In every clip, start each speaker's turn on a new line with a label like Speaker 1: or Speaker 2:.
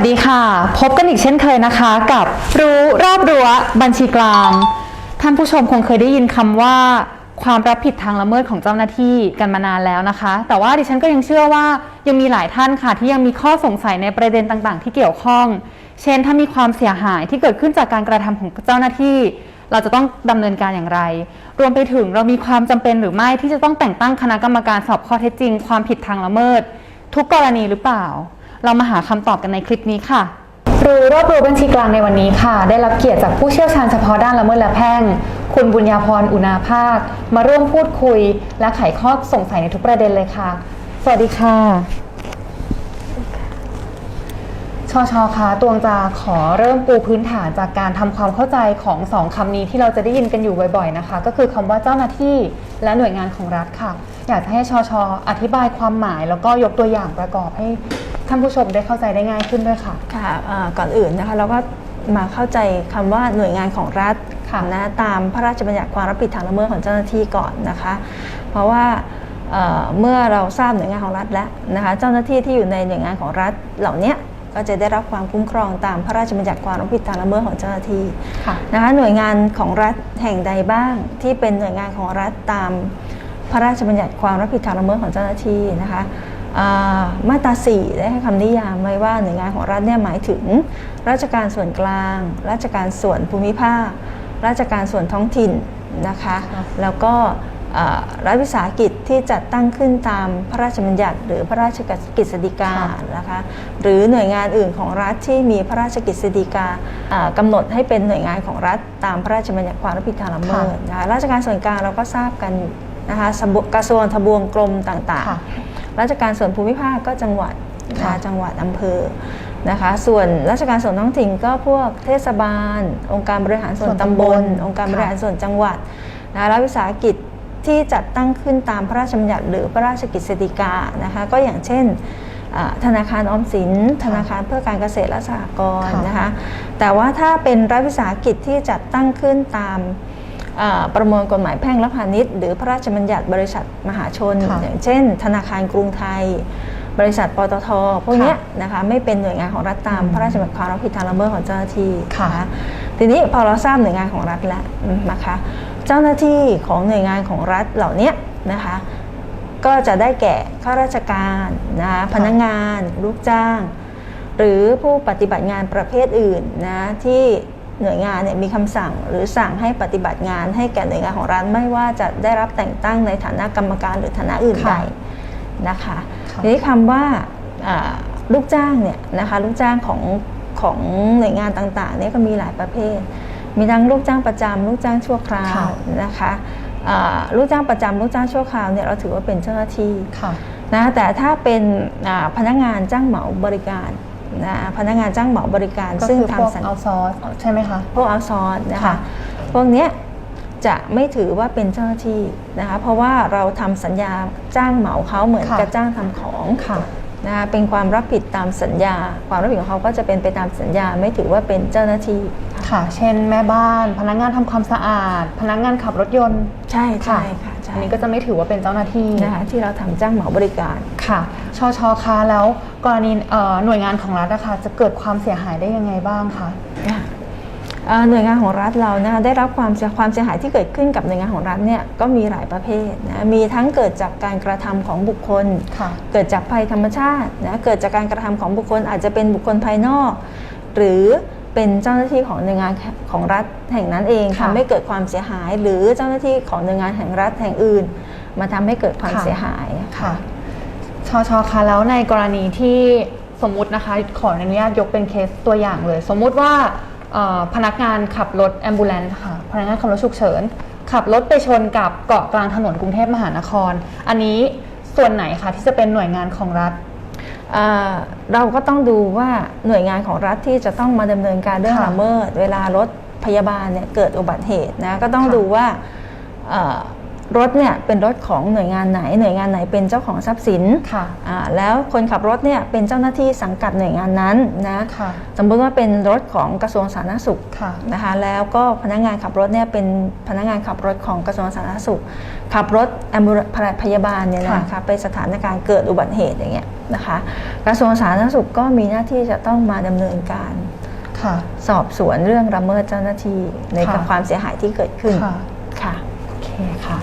Speaker 1: วัสดีค่ะ พบกันอีกเช่นเคยนะคะกับรู้รอบรั้วบัญชีกลาง ท่านผู้ชมคงเคยได้ยินคำว่า ความรับผิดทางละเมิดของเจ้าหน้าที่กันมานานแล้วนะคะ แต่ว่าดิฉันก็ยังเชื่อว่ายังมีหลายท่านค่ะ ที่ยังมีข้อสงสัยในประเด็นต่างๆ ที่เกี่ยวข้อง เช่น ถ้ามีความเสียหายที่เกิดขึ้นจากการกระทำของเจ้าหน้าที่ เราจะต้องดำเนินการอย่างไร รวมไปถึงเรามีความจำเป็นหรือไม่ที่จะต้องแต่งตั้งคณะกรรมการสอบข้อเท็จจริง ความผิดทางละเมิด ทุกกรณีหรือเปล่า เรามาหาคำตอบกันในคลิปนี้ค่ะรู้รอบรู้บัญชีกลางในวันนี้ค่ะ ได้รับเกียรติจากผู้เชี่ยวชาญเฉพาะด้านละเมิดและแพ่ง คุณบุญญาพรอุณาภาค มาร่วมพูดคุย และไขข้อสงสัยในทุกประเด็นเลยค่ะ สวัสดีค่ะ ชอชอคะตวงจะขอเริ่มปูพื้นฐานจากการทำความเข้าใจของสองคำนี้ที่เราจะได้ยินกันอยู่บ่อยๆนะคะ ก็คือคำว่าเจ้าหน้าที่และหน่วยงานของรัฐค่ะ อยากจะให้ชอชออธิบายความหมายแล้วก็ยกตัวอย่างประกอบให้ ท่านผู้ชมได้เข้าใจได้ง่ายขึ้นด้วยค่ะ
Speaker 2: ค่ะเอ่อก่อนอื่นนะคะเราก็มาเข้าใจคำว่าหน่วยงานของรัฐ
Speaker 1: ค่ะ
Speaker 2: นะตามพระราชบัญญัติความรับผิดทางละเมิดของเจ้าหน้าที่ก่อนนะคะ เพราะว่าเอ่อเมื่อเราทราบหน่วยงานของรัฐแล้วนะคะเจ้าหน้าที่ที่อยู่ในหน่วยงานของรัฐเหล่านี้ก็จะได้รับความคุ้มครองตามพระราชบัญญัติความรับผิดทางละเมิดของเจ้าหน้าที่
Speaker 1: ค่ะ
Speaker 2: นะคะหน่วยงานของรัฐแห่งใดบ้างที่เป็นหน่วยงานของรัฐตามพระราชบัญญัติความรับผิดทางละเมิดของเจ้าหน้าที่นะคะอ่า มาตรา 4 ได้ให้คำนิยามไว้ว่าหน่วยงานของรัฐเนี่ยหมายถึง ราชการส่วนกลาง ราชการส่วนภูมิภาค ราชการส่วนท้องถิ่นนะคะ
Speaker 1: ค่ะ
Speaker 2: แล้วก็อ่ารัฐวิสาหกิจที่จัดตั้งขึ้นตามพระราชบัญญัติหรือพระราชกฤษฎีกานะคะหรือหน่วยงานอื่นของรัฐที่มีพระราชกฤษฎีกาอ่ากำหนดให้เป็นหน่วยงานของรัฐตามพระราชบัญญัติความรับผิดทางละเมิดนะคะราชการส่วนกลางเราก็ทราบกันนะคะสบุกระทรวงทบวงกรมต่าง
Speaker 1: ค่ะ
Speaker 2: ๆ ราชการส่วนภูมิภาคก็จังหวัดนะคะ
Speaker 1: ค่ะ
Speaker 2: จังหวัดอำเภอนะคะ ส่วนราชการส่วนท้องถิ่นก็พวกเทศบาล องค์การบริหารส่วนตำบล องค์การบริหารส่วนจังหวัดนะคะรัฐวิสาหกิจที่จัดตั้งขึ้นตามพระราชบัญญัติหรือพระราชกฤษฎีกานะคะก็อย่างเช่นอ่าธนาคารออมสิน ธนาคารเพื่อการเกษตรและสหกรณ์
Speaker 1: ค่ะ
Speaker 2: นะคะ แต่ว่าถ้าเป็นรัฐวิสาหกิจที่จัดตั้งขึ้นตามอ่า ประมวลกฎหมายแพ่งและพาณิชย์ หรือพระราชบัญญัติบริษัทมหาชน
Speaker 1: ค่ะ
Speaker 2: อย่างเช่น ธนาคารกรุงไทย บริษัทปตทพวกเนี้ยนะคะไม่เป็นหน่วยงานของรัฐตาม
Speaker 1: อืม
Speaker 2: พระราชบัญญัติความรับผิดทางละเมิดของเจ้าหน้าที่
Speaker 1: ค่ะ
Speaker 2: นทีนี้พอเราทราบหน่วยงานของรัฐแล้วนะคะเจ้าหน้าที่ของหน่วยงานของรัฐเหล่าเนี้ยนะคะก็จะได้แก่ข้าราชการนะคะพนักงาน ลูกจ้าง หรือผู้ปฏิบัติงานประเภทอื่นนะที่ หน่วยงานเนี่ยมีคำสั่งหรือสั่งให้ปฏิบัติงาน ให้แก่หน่วยงานของรัฐไม่ว่าจะได้รับแต่งตั้งในฐานะกรรมการหรือฐานะอื่นใด
Speaker 1: ค่ะ
Speaker 2: นะคะ
Speaker 1: ค่ะ
Speaker 2: ทีนี้คำว่าอ่าลูกจ้างเนี่ยนะคะลูกจ้างของของหน่วยงานต่างๆเนี่ยก็มีหลายประเภท มีทั้งลูกจ้างประจำลูกจ้างชั่วคราว
Speaker 1: ค่ะ
Speaker 2: นะคะอ่าลูกจ้างประจำลูกจ้างชั่วคราวเนี่ยเราถือว่าเป็นเจ้าหน้าที่
Speaker 1: ค่ะ
Speaker 2: นะแต่ถ้าเป็นอ่าพนักงานจ้างเหมาบริการ นะพนักงานจ้างเหมาบริการ
Speaker 1: ก็
Speaker 2: ซึ่ง
Speaker 1: คือพวก
Speaker 2: ทำสัญ
Speaker 1: เอาซอสใช่ไหมคะ
Speaker 2: พวกเอาซอร์นะคะ
Speaker 1: ค่ะ
Speaker 2: พวกเนี้ยจะไม่ถือว่าเป็นเจ้าหน้าที่นะคะเพราะว่าเราทำสัญญาจ้างเหมาเขาเหมือน
Speaker 1: ค่ะ
Speaker 2: กับจ้างทำของ
Speaker 1: ค่ะ
Speaker 2: นะคะเป็นความรับผิดตามสัญญา ความรับผิดของเขาก็จะเป็นไปตามสัญญาไม่ถือว่าเป็นเจ้าหน้าที่
Speaker 1: ค่ะ เช่น แม่บ้าน พนักงานทำความสะอาด พนักงานขับรถยนต์
Speaker 2: ใช่ใช่ค่ะใช่
Speaker 1: อันนี้ก็จะไม่ถือว่าเป็นเจ้าหน้าที่
Speaker 2: นะคะที่เราทำจ้างเหมาบริการ
Speaker 1: ค่ะชอชอคะแล้วกรณีเอ่อหน่วยงานของรัฐนะคะจะเกิดความเสียหายได้ยังไงบ้างคะ
Speaker 2: ค่ะเอ่อหน่วยงานของรัฐเรานะคะได้รับความเสียความเสียหายที่เกิดขึ้นกับหน่วยงานของรัฐเนี่ยก็มีหลายประเภทนะมีทั้งเกิดจากการกระทำของบุคคล
Speaker 1: ค่ะ
Speaker 2: เกิดจากภัยธรรมชาตินะเกิดจากการกระทำของบุคคลอาจจะเป็นบุคคลภายนอก หรือ เป็นเจ้าหน้าที่ของหน่วยงานของรัฐแห่งนั้นเอง
Speaker 1: ค่ะ
Speaker 2: ทำให้เกิดความเสียหาย หรือเจ้าหน้าที่ของหน่วยงานแห่งรัฐแห่งอื่น มาทำให้เกิดความ
Speaker 1: ค่ะ
Speaker 2: เสียหาย
Speaker 1: ค่ะชอชอคะแล้วในกรณีที่สมมุตินะคะขออนุญาตยกเป็นเคสตัวอย่างเลย สมมุติว่าเอ่อพนักงานขับรถแอมบูเลนค่ะพนักงานขับรถฉุกเฉิน ขับรถไปชนกับเกาะกลางถนนกรุงเทพมหานคร อันนี้ส่วนไหนคะที่จะเป็นหน่วยงานของรัฐ
Speaker 2: เอ่อเราก็ต้องดูว่าหน่วยงานของรัฐที่จะต้องมาดำเนินการเรื่อง
Speaker 1: ค่ะ
Speaker 2: ละเมิด เวลารถพยาบาลเนี่ยเกิดอุบัติเหตุนะก็ต้อง
Speaker 1: ค่ะ
Speaker 2: ดูว่าเอ่อ รถเนี่ยเป็นรถของหน่วยงานไหน หน่วยงานไหนเป็นเจ้าของทรัพย์สิน
Speaker 1: ค่ะ
Speaker 2: อ่าแล้วคนขับรถเนี่ยเป็นเจ้าหน้าที่สังกัดหน่วยงานนั้นนะ
Speaker 1: ค่ะ
Speaker 2: สมมติว่าเป็นรถของกระทรวงสาธารณสุข
Speaker 1: ค่ะ
Speaker 2: นะคะแล้วก็พนักงานขับรถเนี่ยเป็นพนักงานขับรถของกระทรวงสาธารณสุข ขับรถแอมบูพยาบาลเนี่ย
Speaker 1: ค่ะ
Speaker 2: นะคะไปสถานการณ์เกิดอุบัติเหตุอย่างเงี้ยนะคะกระทรวงสาธารณสุขก็มีหน้าที่จะต้องมาดำเนินการ
Speaker 1: ค่ะ
Speaker 2: สอบสวนเรื่องละเมิดเจ้าหน้าที่ใน
Speaker 1: ค่ะ
Speaker 2: ความเสียหายที่เกิดขึ้น
Speaker 1: ค่ะ
Speaker 2: ค่ะ
Speaker 1: โอเคค่ะ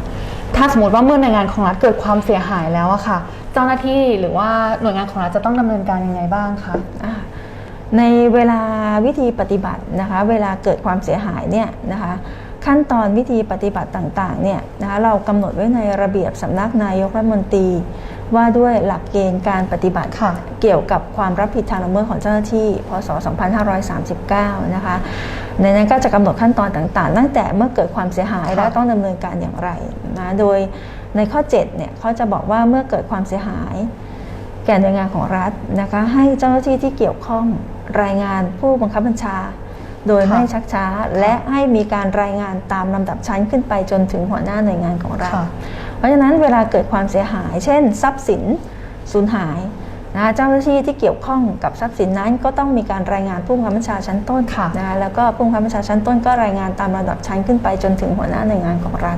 Speaker 1: ถ้าสมมติว่าเมื่อหน่วยงานของรัฐเกิดความเสียหายแล้วอะค่ะ เจ้าหน้าที่หรือว่าหน่วยงานของรัฐจะต้องดำเนินการยังไงบ้างคะ
Speaker 2: อ่าในเวลาวิธีปฏิบัตินะคะเวลาเกิดความเสียหายเนี่ยนะคะขั้นตอนวิธีปฏิบัติต่างๆเนี่ยนะคะเรากำหนดไว้ในระเบียบสำนักนายกรัฐมนตรี ว่าด้วยหลักเกณฑ์การปฏิบัติ
Speaker 1: ค่ะ
Speaker 2: เกี่ยวกับความรับผิดทางละเมิดของเจ้าหน้าที่ พศ 2539 นะคะ ในนั้นก็จะกำหนดขั้นตอนต่างๆ ตั้งแต่เมื่อเกิดความเสียหาย
Speaker 1: ค่ะ
Speaker 2: แล้วต้องดำเนินการอย่างไรนะโดยในข้อ7เนี่ยเขาจะบอกว่าเมื่อเกิดความเสียหาย แก่หน่วยงานของรัฐนะคะให้เจ้าหน้าที่ที่เกี่ยวข้องรายงานผู้บังคับบัญชา โดย
Speaker 1: ค่ะ
Speaker 2: ไม่ชักช้า และให้มีการรายงานตามลำดับชั้นขึ้นไปจนถึงหัวหน้าหน่วยงานของรัฐ
Speaker 1: ค่ะ
Speaker 2: เพราะฉะนั้นเวลาเกิดความเสียหาย เช่น ทรัพย์สินสูญหาย นะคะเจ้าหน้าที่ที่เกี่ยวข้องกับทรัพย์สินนั้น ก็ต้องมีการรายงานผู้บังคับบัญชาชั้นต้น
Speaker 1: ค่ะ
Speaker 2: นะคะแล้วก็ผู้บังคับบัญชาชั้นต้นก็รายงานตามลำดับชั้นขึ้นไปจนถึงหัวหน้าหน่วยงานของรัฐ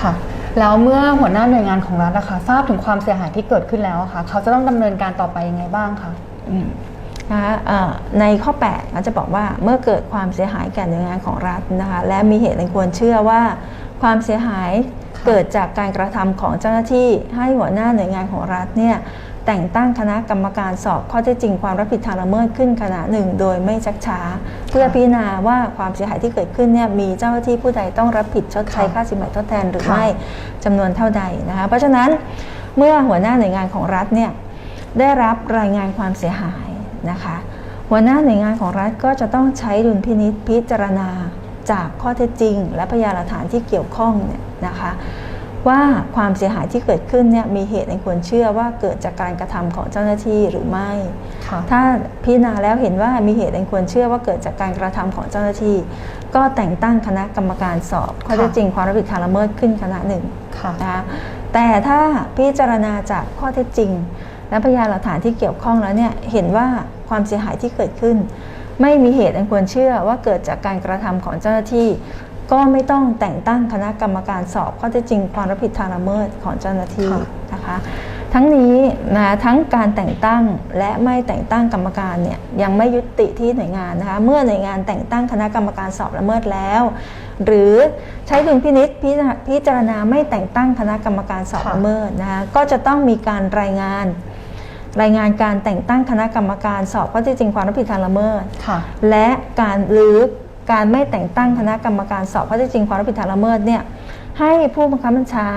Speaker 1: ค่ะแล้วเมื่อหัวหน้าหน่วยงานของรัฐนะคะทราบถึงความเสียหายที่เกิดขึ้นแล้วอะค่ะ เขาจะต้องดำเนินการต่อไปยังไงบ้างคะ
Speaker 2: อืมนะคะเอ่อในข้อ8เขาจะบอกว่าเมื่อเกิดความเสียหายแก่หน่วยงานของรัฐนะคะและมีเหตุอันควรเชื่อว่า ความเสียหาย
Speaker 1: ค่ะ
Speaker 2: เกิดจากการกระทำของเจ้าหน้าที่ให้หัวหน้าหน่วยงานของรัฐเนี่ย แต่งตั้งคณะกรรมการสอบข้อเท็จจริงความรับผิดทางละเมิดขึ้นขณะหนึ่ง โดยไม่ชักช้า เพื่อพิจารณาว่าความเสียหายที่เกิดขึ้นเนี่ยมีเจ้าหน้าที่ผู้ใดต้องรับผิดชดใช้
Speaker 1: ค่ะ
Speaker 2: ค่าสินไหมทดแทนหรือ
Speaker 1: ค่ะ
Speaker 2: ไม่จำนวนเท่าใดนะคะเพราะฉะนั้นเมื่อหัวหน้าหน่วยงานของรัฐเนี่ยได้รับรายงานความเสียหายนะคะหัวหน้าหน่วยงานของรัฐก็จะต้องใช้ดุลพินิษพิจารณาจากข้อเท็จจริง และพยานหลักฐานที่เกี่ยวข้องเนี่ยนะคะ ว่าความเสียหายที่เกิดขึ้นเนี่ยมีเหตุอันควรเชื่อว่าเกิดจากการกระทำของเจ้าหน้าที่หรือไม่
Speaker 1: ค่ะ
Speaker 2: ถ้าพิจารณาแล้วเห็นว่ามีเหตุอันควรเชื่อว่าเกิดจากการกระทำของเจ้าหน้าที่ ก็แต่งตั้งคณะกรรมการสอบข้อเท็จจริงความรับผิดทางละเมิดขึ้นคณะหนึ่ง
Speaker 1: ค่ะ
Speaker 2: นะคะแต่ถ้าพิจารณาจากข้อเท็จจริง และพยานหลักฐานที่เกี่ยวข้องแล้วเนี่ยเห็นว่าความเสียหายที่เกิดขึ้น ไม่มีเหตุอันควรเชื่อว่าเกิดจากการกระทำของเจ้าหน้าที่ ก็ไม่ต้องแต่งตั้งคณะกรรมการสอบข้อเท็จจริงความรับผิดทางละเมิดของเจ้าหน้าที่
Speaker 1: ค่ะ
Speaker 2: นะคะ ทั้งนี้นะทั้งการแต่งตั้งและไม่แต่งตั้งกรรมการเนี่ยยังไม่ยุติที่หน่วยงานนะคะเมื่อหน่วยงานแต่งตั้งคณะกรรมการสอบละเมิดแล้ว หรือใช้ดุลพินิษพิจารพิจารณาไม่แต่งตั้งคณะกรรมการสอบ
Speaker 1: ค่ะ
Speaker 2: ละเมิดนะคะก็จะต้องมีการรายงานรายงานการแต่งตั้งคณะกรรมการสอบข้อเท็จจริงความรับผิดทางละเมิด
Speaker 1: ค่ะ
Speaker 2: และการหรือ การไม่แต่งตั้งคณะกรรมการสอบข้อเท็จจริงความรับผิดทางละเมิดเนี่ยให้ผู้บังคับบัญชา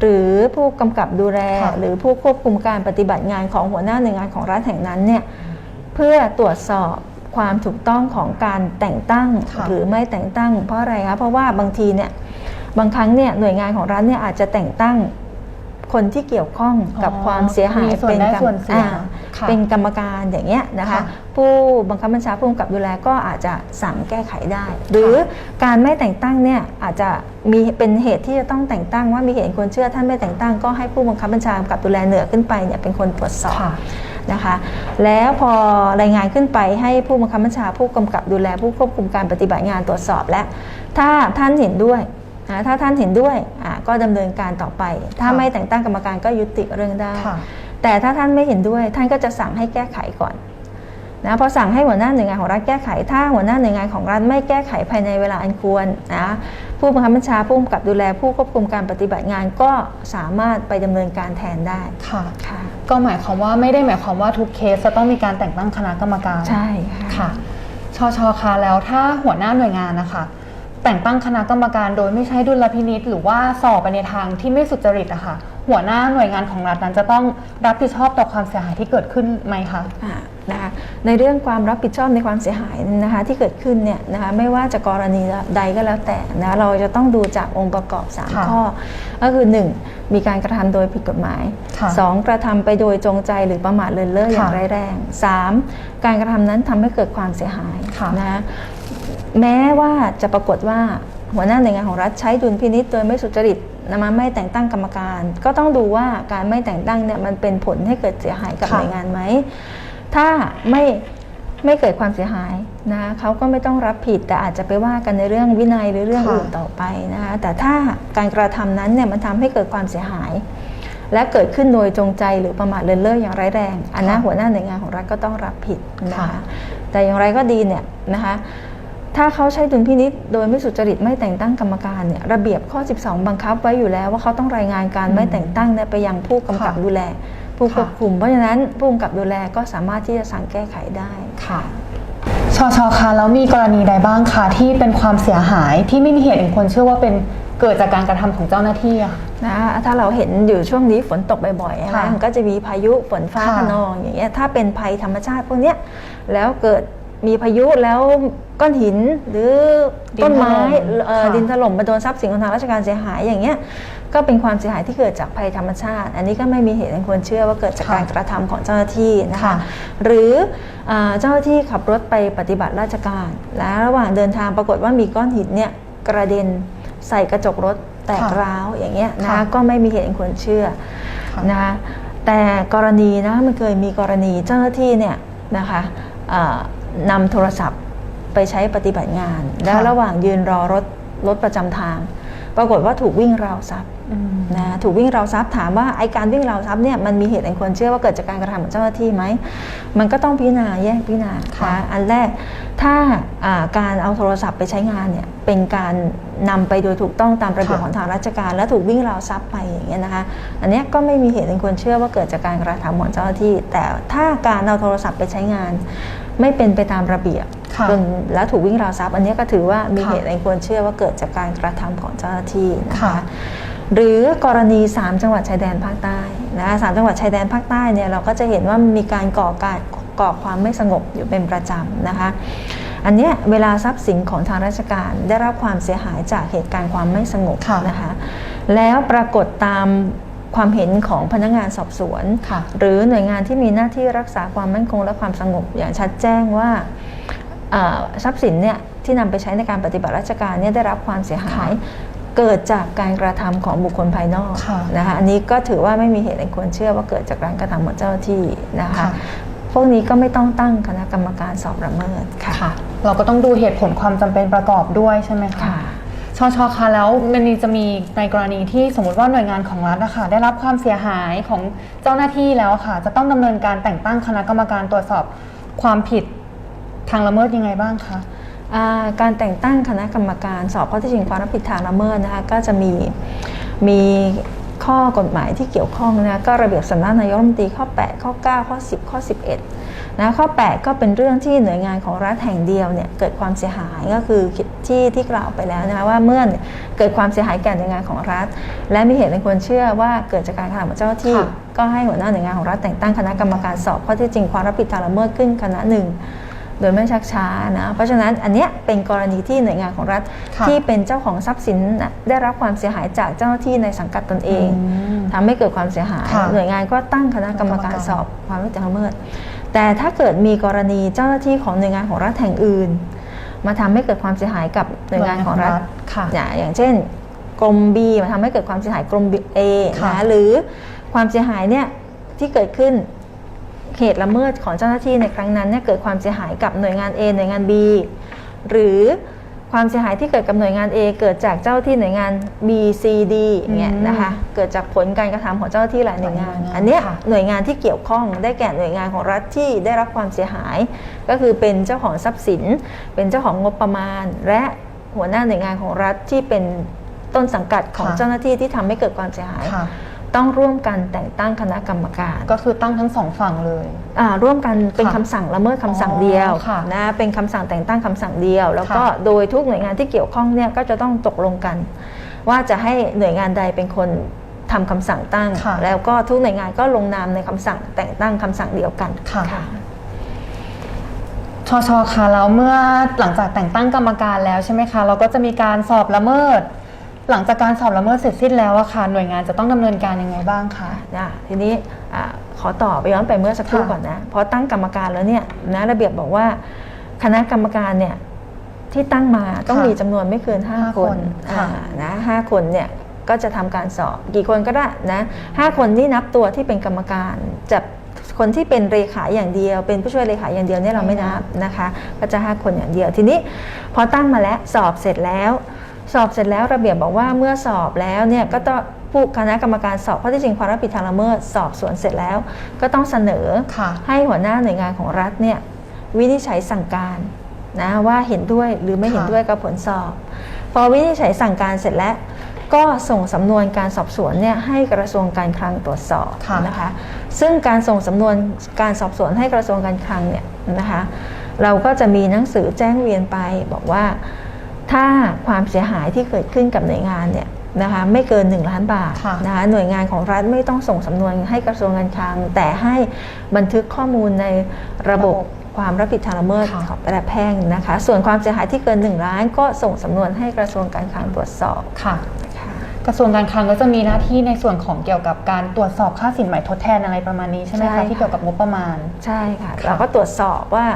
Speaker 2: หรือผู้กำกับดูแล
Speaker 1: ค่ะ
Speaker 2: หรือผู้ควบคุมการปฏิบัติงานของหัวหน้าหน่วยงานของรัฐแห่งนั้นเนี่ยเพื่อตรวจสอบความถูกต้องของการแต่งตั้ง
Speaker 1: ค่ะ
Speaker 2: หรือไม่แต่งตั้ง เพราะอะไรคะเพราะว่าบางทีเนี่ยบางครั้งเนี่ยหน่วยงานของรัฐเนี่ยอาจจะแต่งตั้งคนที่เกี่ยวข้องกับ
Speaker 1: อ๋อ
Speaker 2: ความเสียหาย
Speaker 1: มีส่วนได้
Speaker 2: กรรม
Speaker 1: ส่วน เสีย
Speaker 2: อ่า
Speaker 1: ค่ะ
Speaker 2: เป็นกรรมการอย่างเงี้ยนะคะ
Speaker 1: ค่ะ
Speaker 2: ผู้บังคับบัญชาผู้กำกับดูแลก็อาจจะสั่งแก้ไขได้ หรือการไม่แต่งตั้งเนี่ยอาจจะมีเป็นเหตุที่จะต้องแต่งตั้งว่ามีเหตุควรเชื่อท่านไม่แต่งตั้งก็ให้ผู้บังคับบัญชากำกับดูแลเหนือขึ้นไปเนี่ยเป็นคนตรวจสอบ
Speaker 1: ค่ะ
Speaker 2: นะคะ แล้วพอรายงานขึ้นไปให้ผู้บังคับบัญชาผู้กำกับดูแลผู้ควบคุมการปฏิบัติงานตรวจสอบและถ้าท่านเห็นด้วยนะถ้าท่านเห็นด้วยอะก็ดำเนินการต่อไป ถ้า
Speaker 1: ค่ะ
Speaker 2: ไม่แต่งตั้งกรรมการก็ยุติเรื่องได้
Speaker 1: ค่ะ
Speaker 2: แต่ถ้าท่านไม่เห็นด้วยท่านก็จะสั่งให้แก้ไขก่อนนะพอสั่งให้หัวหน้าหน่วยงานของรัฐแก้ไข ถ้าหัวหน้าหน่วยงานของรัฐไม่แก้ไขภายในเวลาอันควรนะผู้บังคับบัญชาผู้กำกับดูแลผู้ควบคุมการปฏิบัติงานก็สามารถไปดำเนินการแทนได้
Speaker 1: ค่ะ
Speaker 2: ค่ะ
Speaker 1: ก็หมายความว่าไม่ได้หมายความว่าทุกเคสจะต้องมีการแต่งตั้งคณะกรรมการ
Speaker 2: ใช่ค่ะ
Speaker 1: ค่ะชชคะแล้วถ้าหัวหน้าหน่วยงานนะคะ แต่งตั้งคณะกรรมการโดยไม่ใช้ดุลพินิษหรือว่าสอบไปในทางที่ไม่สุจริตอะค่ะ หัวหน้าหน่วยงานของรัฐนั้นจะต้องรับผิดชอบต่อความเสียหายที่เกิดขึ้นไหมคะ
Speaker 2: อ่านะคะในเรื่องความรับผิดชอบในความเสียหายนะคะที่เกิดขึ้นเนี่ยนะคะไม่ว่าจะกรณีใดก็แล้วแต่นะเราจะต้องดูจากองค์ประกอบ
Speaker 1: ค่ะ
Speaker 2: 3ข้อ ก็คือ 1. มีการกระทำโดยผิดกฎหมาย
Speaker 1: ค่ะ
Speaker 2: 2. กระทำไปโดยจงใจหรือประมาทเลินเล่ออย่าง
Speaker 1: ค่ะ
Speaker 2: ร้ายแรง 3. การกระทำนั้นทำให้เกิดความเสียหาย
Speaker 1: ค่ะ
Speaker 2: นะคะ แม้ว่าจะปรากฏว่าหัวหน้าหน่วยงานของรัฐใช้ดุลพินิษโดยไม่สุจริตนะมาไม่แต่งตั้งกรรมการ ก็ต้องดูว่าการไม่แต่งตั้งเนี่ยมันเป็นผลให้เกิดเสียหายกับหน่วยงานไหม ถ้าไม่ไม่เกิดความเสียหายนะคะเขาก็ไม่ต้องรับผิดแต่อาจจะไปว่ากันในเรื่องวินัยหรือเรื่องอื่นต่อไปนะคะแต่ถ้าการกระทำนั้นเนี่ยมันทำให้เกิดความเสียหาย และเกิดขึ้นโดยจงใจหรือประมาทเลินเล่ออย่างร้ายแรง อันนั้นหัวหน้าหน่วยงานของรัฐก็ต้องรับผิดนะ
Speaker 1: คะ
Speaker 2: แต่อย่างไรก็ดีเนี่ยนะคะ ถ้าเขาใช้ดุลพินิษโดยไม่สุจริตไม่แต่งตั้งกรรมการเนี่ยระเบียบข้อ 12 บังคับไว้อยู่แล้วว่าเขาต้องรายงานการ
Speaker 1: อืม
Speaker 2: ไม่แต่งตั้งเนี่ยไปยังผู้กำกับ
Speaker 1: ค่ะ
Speaker 2: ดูแล ผู้
Speaker 1: ค่ะ
Speaker 2: ควบคุม เพราะฉะนั้นผู้กำกับดูแลก็สามารถที่จะสั่งแก้ไขได้
Speaker 1: ค่ะชชคะแล้วมีกรณีใดบ้างคะที่เป็นความเสียหายที่ไม่มีเหตุอันควรเชื่อว่าเป็นเกิดจากการกระทำของเจ้าหน้าที่อะค่ะ
Speaker 2: นะถ้าเราเห็นอยู่ช่วงนี้ฝนตกบ่อยๆ
Speaker 1: ค่ะ
Speaker 2: นะมันก็จะมีพายุฝนฟ้า
Speaker 1: ค่ะ
Speaker 2: ขนองอย่างเงี้ยถ้าเป็นภัยธรรมชาติพวกเนี้ยแล้วเกิด มีพายุแล้วก้อนหินหรือต้นไม้เอ่อดินถล่มมาโดนทรัพย์สินของทางราชการเสียหายอย่างเงี้ยก็เป็นความเสียหายที่เกิดจากภัยธรรมชาติ อันนี้ก็ไม่มีเหตุอันควรเชื่อว่าเกิดจากการกระทำของเจ้าหน้าที่นะคะ
Speaker 1: ค่ะ
Speaker 2: หรืออ่าเจ้าหน้าที่ขับรถไปปฏิบัติราชการ และระหว่างเดินทางปรากฏว่ามีก้อนหินเนี่ยกระเด็นใส่กระจกรถแตก
Speaker 1: ค่ะ
Speaker 2: ร้าวอย่างเงี้ยนะ
Speaker 1: ค่ะ
Speaker 2: ก็ไม่มีเหตุอันควรเชื่อ
Speaker 1: ค่ะ
Speaker 2: นะคะแต่กรณีนะมันเคยมีกรณีเจ้าหน้าที่เนี่ยนะคะเอ่อ นำโทรศัพท์ไปใช้ปฏิบัติงาน แล้วระหว่างยืนรอรถรถประจำทาง ปรากฏว่าถูกวิ่งราวทรัพย์
Speaker 1: อืม
Speaker 2: นะถูกวิ่งราวทรัพย์ถามว่าไอการวิ่งราวทรัพย์เนี่ยมันมีเหตุอันควรเชื่อว่าเกิดจากการกระทำของเจ้าหน้าที่ไหมมันก็ต้องพิจารณาแยกพิจารณา
Speaker 1: ค่ะ
Speaker 2: นอันแรกถ้าอ่าการเอาโทรศัพท์ไปใช้งานเนี่ยเป็นการนำไปโดยถูกต้องตามระเบียบของทางราชการ และถูกวิ่งราวทรัพย์ไปอย่างเงี้ยนะคะ อันเนี้ยก็ไม่มีเหตุอันควรเชื่อว่าเกิดจากการกระทำของเจ้าหน้าที่ แต่ถ้าการเอาโทรศัพท์ไปใช้งาน ไม่เป็นไปตามระเบียบ
Speaker 1: ค่ะ
Speaker 2: จนแล้วถูกวิ่งราวทรัพย์อันเนี้ยก็ถือว่ามี
Speaker 1: ค่ะ
Speaker 2: เหตุอันควรเชื่อว่าเกิดจากการกระทำของเจ้าหน้าที่นะคะ
Speaker 1: ค่ะ
Speaker 2: หรือกรณี 3 จังหวัดชายแดนภาคใต้นะสามจังหวัดชายแดนภาคใต้เนี่ยเราก็จะเห็นว่ามีการก่อการก่อความไม่สงบอยู่เป็นประจำนะคะอันเนี้ยเวลาทรัพย์สินของทางราชการได้รับความเสียหายจากเหตุการณ์ความไม่สงบ
Speaker 1: ค่ะ
Speaker 2: นะคะแล้วปรากฏตาม ความเห็นของพนักงานสอบสวน
Speaker 1: ค่ะ
Speaker 2: หรือหน่วยงานที่มีหน้าที่รักษาความมั่นคงและความสงบอย่างชัดแจ้งว่าเอ่อทรัพย์สินเนี่ยที่นำไปใช้ในการปฏิบัติราชการเนี่ยได้รับความเสียหายเกิดจากการกระทำของบุคคลภายนอก
Speaker 1: ค่ะ
Speaker 2: นะคะอันนี้ก็ถือว่าไม่มีเหตุอันควรเชื่อว่าเกิดจากการกระทำของเจ้าหน้าที่นะคะ
Speaker 1: ค่ะ
Speaker 2: พวกนี้ก็ไม่ต้องตั้งคณะกรรมการสอบละเมิดค่ะ
Speaker 1: ค่ะ เราก็ต้องดูเหตุผลความจำเป็นประกอบด้วยใช่ไหมคะ
Speaker 2: ค่ะ
Speaker 1: ชชคะแล้วมันจะมีในกรณีที่สมมติว่าหน่วยงานของรัฐนะคะได้รับความเสียหายของเจ้าหน้าที่แล้วค่ะ จะต้องดำเนินการแต่งตั้งคณะกรรมการตรวจสอบความผิดทางละเมิดยังไงบ้างคะ
Speaker 2: การแต่งตั้งคณะกรรมการสอบข้อเท็จจริงความรับผิดทางละเมิดนะคะก็จะมีมีข้อกฎหมายที่เกี่ยวข้องนะก็ระเบียบสำนักนายกรัฐมนตรีข้อ 8 ข้อ 9 ข้อ 10 ข้อ 11 นะข้อ 8 ก็เป็นเรื่องที่หน่วยงานของรัฐแห่งเดียวเนี่ยเกิดความเสียหายก็คือที่ที่กล่าวไปแล้วนะคะว่าเมื่อเกิดความเสียหายแก่หน่วยงานของรัฐ และมีเหตุอันควรเชื่อว่าเกิดจากการกระทำของเจ้าหน้าที่
Speaker 1: ค่ะ
Speaker 2: ก็ให้หัวหน้าหน่วยงานของรัฐแต่งตั้งคณะกรรมการสอบข้อเท็จจริงความรับผิดทางละเมิดขึ้นคณะหนึ่งโดยไม่ชักช้านะ เพราะฉะนั้นอันเนี้ยเป็นกรณีที่หน่วยงานของรัฐ
Speaker 1: ค่ะ
Speaker 2: ที่เป็นเจ้าของทรัพย์สินน่ะได้รับความเสียหายจากเจ้าหน้าที่ในสังกัดตนเอง
Speaker 1: อืม
Speaker 2: ทำให้เกิดความเสียหาย
Speaker 1: ค่ะ
Speaker 2: หน่วยงานก็ตั้งคณะกรรมการสอบความผิดทางละเมิด แต่ถ้าเกิดมีกรณีเจ้าหน้าที่ของหน่วยงานของรัฐแห่งอื่น มาทำให้เกิดความเสียหายกับหน่วยงานของรัฐ
Speaker 1: ค่ะ
Speaker 2: อย่างอย่างเช่นกรม B มาทำให้เกิดความเสียหายกรม A
Speaker 1: ค่ะ
Speaker 2: นะหรือความเสียหายเนี่ยที่เกิดขึ้นเหตุละเมิดของเจ้าหน้าที่ในครั้งนั้นเนี่ยเกิดความเสียหายกับหน่วยงาน A หน่วยงาน B หรือ ความเสียหายที่เกิดกับหน่วยงาน A เกิดจากเจ้าที่หน่วยงาน B C D อย่างเงี้ย
Speaker 1: อืม
Speaker 2: นะคะ เกิดจากผลการกระทำของเจ้าหน้าที่หลายหน่วยงาน
Speaker 1: หลายหน่วยงาน
Speaker 2: อันเนี้ย
Speaker 1: ค่ะ
Speaker 2: หน่วยงานที่เกี่ยวข้องได้แก่หน่วยงานของรัฐที่ได้รับความเสียหาย ก็คือเป็นเจ้าของทรัพย์สิน เป็นเจ้าของงบประมาณ และหัวหน้าหน่วยงานของรัฐที่เป็นต้นสังกัดของ
Speaker 1: ค่ะ
Speaker 2: เจ้าหน้าที่ที่ทำให้เกิดความเสียหาย
Speaker 1: ค่ะ
Speaker 2: ต้องร่วมกันแต่งตั้งคณะกรรมการ
Speaker 1: ก็คือตั้งทั้งสองฝั่งเลย
Speaker 2: อ่าร่วมกันเป็น
Speaker 1: ค่ะ
Speaker 2: คำสั่งละเมิดคำสั่งเดียว
Speaker 1: อ๋อค่ะ
Speaker 2: นะเป็นคำสั่งแต่งตั้งคำสั่งเดียว แล้วก็
Speaker 1: ค่ะ
Speaker 2: โดยทุกหน่วยงานที่เกี่ยวข้องเนี่ยก็จะต้องตกลงกัน ว่าจะให้หน่วยงานใดเป็นคนทำคำสั่งตั้ง
Speaker 1: ค่ะ
Speaker 2: แล้วก็ทุกหน่วยงานก็ลงนามในคำสั่งแต่งตั้งคำสั่งเดียวกัน
Speaker 1: ค่ะชชคะแล้วเมื่อหลังจากแต่งตั้งกรรมการแล้วใช่ไหมคะ เราก็จะมีการสอบละเมิด หลังจากการสอบละเมิดเสร็จสิ้นแล้วอะค่ะหน่วยงานจะต้องดำเนินการยังไงบ้างคะ
Speaker 2: นะทีนี้อาขอต่อไปย้อนไปเมื่อสักครู่
Speaker 1: ค่ะ
Speaker 2: ก่อนนะพอตั้งกรรมการแล้วเนี่ยนะระเบียบบอกว่า คณะกรรมการเนี่ยที่ตั้งมาต้อง
Speaker 1: ค่ะ
Speaker 2: มีจำนวนไม่เกิน
Speaker 1: ห้า
Speaker 2: 5 ค
Speaker 1: คนน
Speaker 2: อ่า
Speaker 1: ค่ะ
Speaker 2: นะห้าคนเนี่ยก็จะทำการสอบ กี่คนก็ได้นะห้าคนที่นับตัวที่เป็นกรรมการจะคนที่เป็นเลขาอย่างเดียว เป็นผู้ช่วยเลขาอย่างเดียวเนี่ยเราไม่นับนะคะก็จะห้าคนอย่างเดียวทีนี้พอตั้งมาแล้วสอบเสร็จแล้ว สอบเสร็จแล้วระเบียบบอกว่าเมื่อสอบแล้วเนี่ยก็ต้องผู้คณะกรรมการสอบข้อที่จริงความรับผิดทางละเมิดสอบสวนเสร็จแล้ว ก็ต้องเสนอ
Speaker 1: ค่ะ
Speaker 2: ให้หัวหน้าหน่วยงานของรัฐเนี่ยวินิจฉัยสั่งการนะว่าเห็นด้วยหรือไม่เห็น
Speaker 1: ค่ะ
Speaker 2: ด้วยกับผลสอบ พอวินิจฉัยสั่งการเสร็จแล้ว ก็ส่งสำนวนการสอบสวนเนี่ยให้กระทรวงการคลังตรวจสอบ
Speaker 1: ค่ะ
Speaker 2: นะคะซึ่งการส่งสำนวนการสอบสวนให้กระทรวงการคลังเนี่ยนะคะเราก็จะมีหนังสือแจ้งเวียนไปบอกว่า ถ้าความเสียหายที่เกิดขึ้นกับหน่วยงานเนี่ยนะคะไม่เกิน 1 ล้านบาท
Speaker 1: ค่ะ
Speaker 2: นะคะหน่วยงานของรัฐไม่ต้องส่งสำนวนให้กระทรวงการคลัง แต่ให้บันทึกข้อมูลในระบบความรับผิดทางละเมิด
Speaker 1: ค่ะ
Speaker 2: ของระดับแพ่งนะคะ ส่วนความเสียหายที่เกิน 1 ล้าน ก็ส่งสำนวนให้กระทรวงการคลังตรวจสอบ
Speaker 1: ค่ะ
Speaker 2: นะคะ
Speaker 1: กระทรวงการคลังก็จะมีหน้าที่ในส่วนของเกี่ยวกับการตรวจสอบค่าสินไหมทดแทนอะไรประมาณนี้ใช่ไหม
Speaker 2: ใช่
Speaker 1: คะ
Speaker 2: ค่ะ
Speaker 1: ที่เกี่ยวกับงบประมาณ
Speaker 2: ใช่ค่ะ
Speaker 1: ค่ะ
Speaker 2: เราก็ตรวจสอบว่า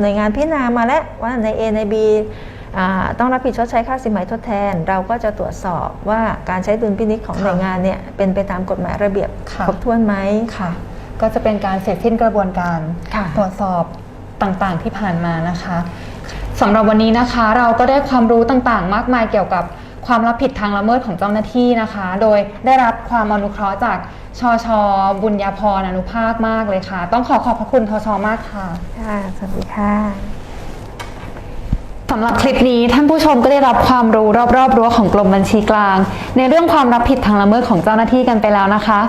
Speaker 2: หน่วยงานพิจารณามาแล้วว่าใน A ใน B อ่า ต้องรับผิดชดใช้ค่าสินไหมทดแทน เราก็จะตรวจสอบว่าการใช้ดุลพินิจของ
Speaker 1: ค่ะ
Speaker 2: หน่วยงานเนี่ยเป็นไปตามกฎหมายระเบียบ
Speaker 1: ค่ะ
Speaker 2: ครบถ้วนไหม
Speaker 1: ค่ะ ก็จะเป็นการเสร็จสิ้นกระบวนการ
Speaker 2: ค่ะ
Speaker 1: ตรวจสอบต่างๆที่ผ่านมานะคะสำหรับวันนี้นะคะเราก็ได้ความรู้ต่างๆ มากมายเกี่ยวกับความรับผิดทางละเมิดของเจ้าหน้าที่นะคะ โดยได้รับความอนุเคราะห์จากชชบุญญาพรอนุภาคมากเลยค่ะ ต้องขอขอบพระคุณทชมากค่ะ
Speaker 2: ค่ะ สวัสดีค่ะ
Speaker 1: สำหรับคลิปนี้ท่านผู้ชมก็ได้รับความรู้รอบๆรั้วของกรมบัญชีกลาง ในเรื่องความรับผิดทางละเมิดของเจ้าหน้าที่กันไปแล้วนะคะ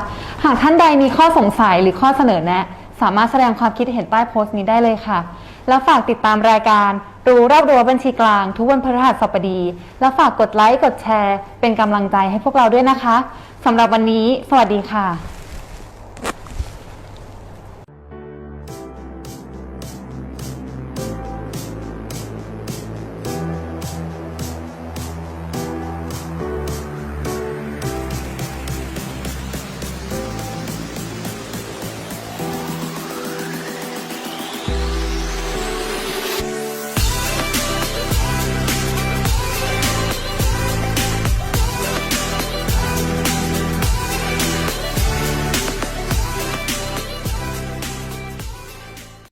Speaker 1: หากท่านใดมีข้อสงสัยหรือข้อเสนอแนะ สามารถแสดงความคิดเห็นใต้โพสต์นี้ได้เลยค่ะ แล้วฝากติดตามรายการรู้รอบรั้วบัญชีกลาง ทุกวันพฤหัสบดี แล้วฝากกดไลค์กดแชร์ เป็นกำลังใจให้พวกเราด้วยนะคะสำหรับวันนี้ สวัสดีค่ะ